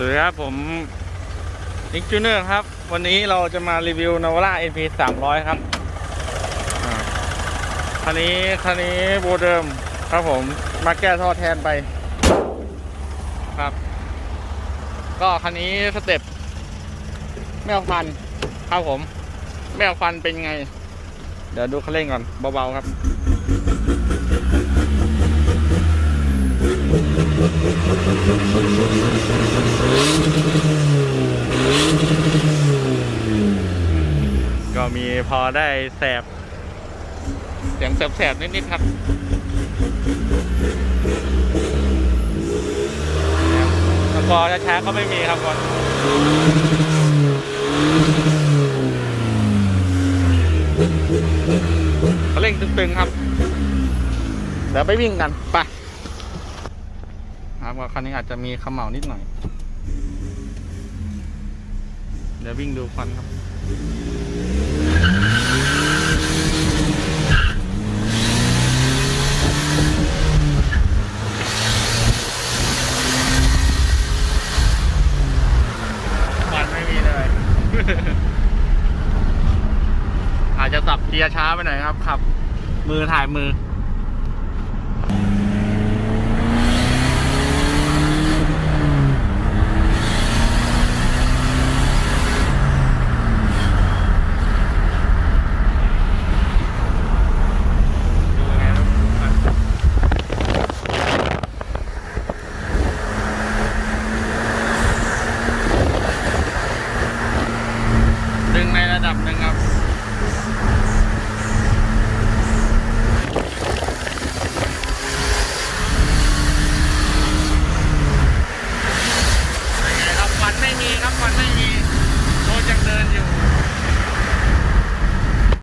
สวัสดีครับ ผมนิกจูเนอร์ครับ วันนี้เราจะมารีวิวนาวาร่า NP 300 ครับคันนี้คันนี้โบเดิมครับผมมาแก้ท่อแทนไปครับ ก็คันนี้สเต็ปไม่เอาฟันครับผม ไม่เอาฟันเป็นไง เดี๋ยวดูคันเร่งก่อนเบาๆครับ มีพอได้แสบเสียงแสบๆนิดๆครับแล้วพอช้าๆก็ไม่มีครับก่อนเขาเร่งตึงๆครับเดี๋ยวไปวิ่งกันไปครับว่าคันนี้อาจจะมีขมเหลานิดหน่อย เดี๋ยววิ่งดูควันครับ ควันไม่มีเลย อาจจะสับเกียร์ช้าไปหน่อยครับขับ มือถ่ายมือ ดูไงครับดึงใน ระดับหนึ่งครับ